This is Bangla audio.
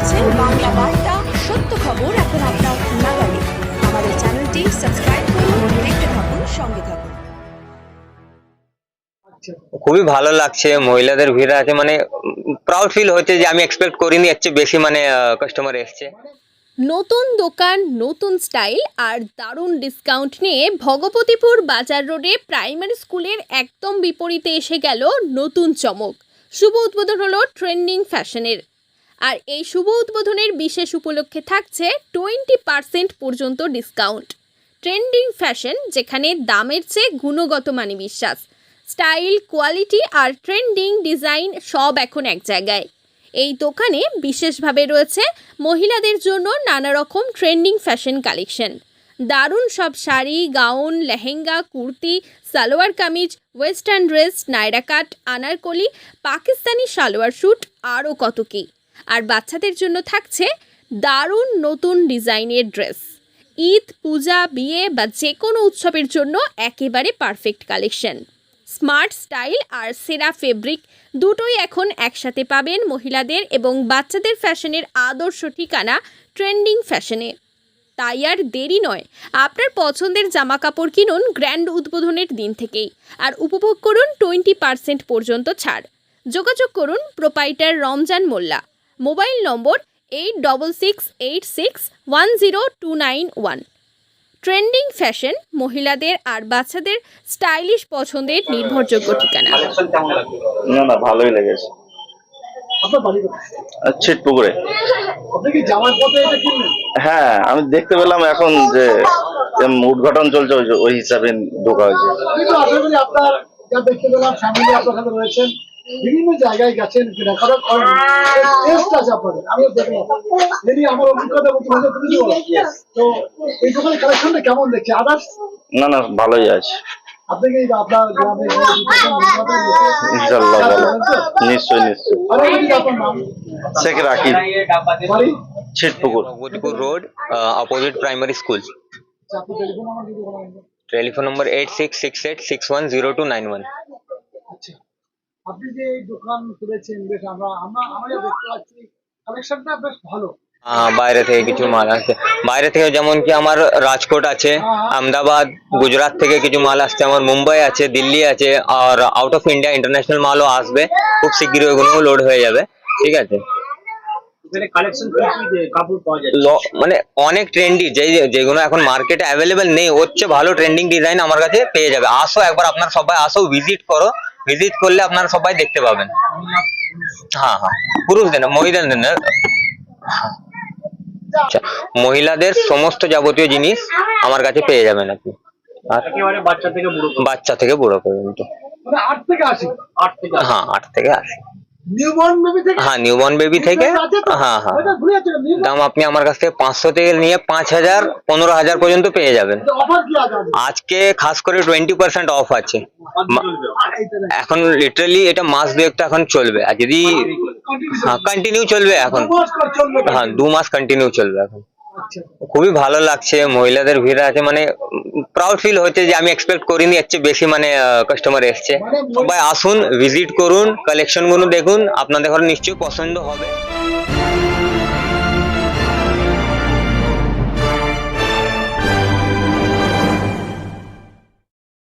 দেখছেন বাংলা বার্তা সত্য খবর এখন আপনার নাগালে। আমাদের চ্যানেলটি সাবস্ক্রাইব করুন দেখতে থাকুন সঙ্গে থাকুন। খুবই ভালো লাগছে মহিলাদের ভিড় আছে মানে প্রাউড ফিল হচ্ছে যে আমি এক্সপেক্ট করিনি এর চেয়ে বেশি মানে কাস্টমার এসছে। নতুন দোকান নতুন স্টাইল আর দারুণ ডিসকাউন্ট নিয়ে ভগবতীপুর বাজার রোডে প্রাইমারি স্কুলের একদম বিপরীতে এসে গেল নতুন চমক। শুভ উদ্বোধন হলো ট্রেন্ডিং ফ্যাশনের আর এই শুভ উদ্বোধনের বিশেষ উপলক্ষে থাকছে টোয়েন্টি পার্সেন্ট পর্যন্ত ডিসকাউন্ট। ট্রেন্ডিং ফ্যাশন, যেখানে দামের চেয়ে গুণগত মানে বিশ্বাস। স্টাইল, কোয়ালিটি আর ট্রেন্ডিং ডিজাইন সব এখন এক জায়গায়। এই দোকানে বিশেষভাবে রয়েছে মহিলাদের জন্য নানা রকম ট্রেন্ডিং ফ্যাশন কালেকশন। দারুণ সব sari, gown, lehenga, kurti, salwar kameez, western dress Naira cut, Anarkali, Pakistani salwar suit, আরও কত কী। আর বাচ্চাদের জন্য থাকছে দারুণ নতুন ডিজাইনের ড্রেস। ঈদ, পূজা, বিয়ে বা যে কোনো উৎসবের জন্য একেবারে পারফেক্ট কালেকশন। স্মার্ট স্টাইল আর সেরা ফেব্রিক দুটোই এখন একসাথে পাবেন মহিলাদের এবং বাচ্চাদের ফ্যাশনের আদর্শ ঠিকানা ট্রেন্ডিং ফ্যাশনে। তাই আর দেরি নয়, আপনার পছন্দের জামা কাপড় কিনুন গ্র্যান্ড উদ্বোধনের দিন থেকেই আর উপভোগ করুন টোয়েন্টি পার্সেন্ট পর্যন্ত ছাড়। যোগাযোগ করুন proprietor Ramzan Molla. Mobile number eight double six eight six one zero two nine one trending fashion মহিলাদের আর বাচ্চাদের স্টাইলিশ পছন্দের নির্ভরযোগ্য ঠিকানা। না না ভালোই লেগেছে? ছিটপুকুরে। আপনি কি জামার পথে এটা কিনলেন? হ্যাঁ আমি দেখতে পেলাম এখন যে উদ্ঘাটন চলছে ওই যে- ওই হিসাবে ঢোকা হয়েছে। কিন্তু আশা করি আপনার যা দেখতে পেলাম ফ্যামিলি আপনার সাথে রয়েছেন বিভিন্ন জায়গায় গেছেন কেনাকাটা করেন টেস্ট আছে আপনাদের আমিও দেখলাম। যদি আমার অভিজ্ঞতা বলতে হবে তুমি কি বলো? তো এই দোকানের কালেকশনটা কেমন দেখছে? আদার্স না না ভালোই আছে। আপনি কি আপনার গ্রামে গিয়ে দোকান আপনাদের দেখে- ইনশাল্লাহ ভালো। জানেন তো? নিশ্চয়ই নিশ্চয়ই। আরও যদি আপনার নাম? শেখ রাকিব। বাড়ি? Chhitpukur. Bhagabatipur road opposite primary school আচ্ছা, আপনি টেলিফোন নাম্বার দিয়ে দোকান আসবেন। Telephone number eight six six eight six one zero two nine one আচ্ছা আপনি যে দোকান খুলেছেন বেশ আমরা আমরা আমরা দেখতে পাচ্ছি কালেকশনটা বেশ ভালো। বাইরে থেকে কিছু মাল আসছে। বাইরে থেকে যেমন কি আমার রাজকোট আছে আহমেদাবাদ গুজরাট থেকে কিছু মাল আসছে আমার মুম্বাই আছে দিল্লি আছে আর আউট অফ ইন্ডিয়া ইন্টারন্যাশনাল মালও আসবে। খুব শীঘ্রই ওগুলো লোড হয়ে যাবে। ঠিক আছে? মানে অনেক ট্রেন্ডি যে যেগুলো এখন মার্কেটে অ্যাভেলেবেল নেই ওর চেয়ে ভালো ট্রেন্ডিং ডিজাইন আমার কাছে পেয়ে যাবে। আসো একবার আপনার সবাই আসো ভিজিট করো। ভিজিট করলে আপনারা সবাই দেখতে পাবেন। হ্যাঁ হ্যাঁ। পুরুষদের না মহিলাদের না। আচ্ছা মহিলাদের সমস্ত যাবতীয় জিনিস আমার কাছে পেয়ে যাবেন আপনি বাচ্চা থেকে বুড়ো পর্যন্ত। বাচ্চা থেকে বুড়ো পর্যন্ত। মানে আট থেকে আট হ্যাঁ আট থেকে আশি। থেকে হ্যাঁ নিউবর্ন বেবি থেকে? হ্যাঁ হ্যাঁ। দাম আপনি আমার কাছ থেকে পাঁচশো থেকে নিয়ে পাঁচ হাজার পনেরো হাজার পর্যন্ত পেয়ে যাবেন। আজকে? খাস করে টোয়েন্টি পার্সেন্ট অফ আছে। এখন লিটারালি এটা মাস দুয়েক তো এখন চলবে। আর যদি হ্যাঁ কন্টিনিউ চলবে এখন। হ্যাঁ দু মাস কন্টিনিউ চলবে এখন। খুবই ভালো লাগছে, মহিলাদের ভিড় আছে মানে প্রাউড ফিল হচ্ছে যে আমি এক্সপেক্ট করিনি, এর চেয়ে বেশি মানে কাস্টমার এসছে। সবাই আসুন ভিজিট করুন কালেকশনগুলো দেখুন, আপনাদের ঘরে নিশ্চয়ই পছন্দ হবে।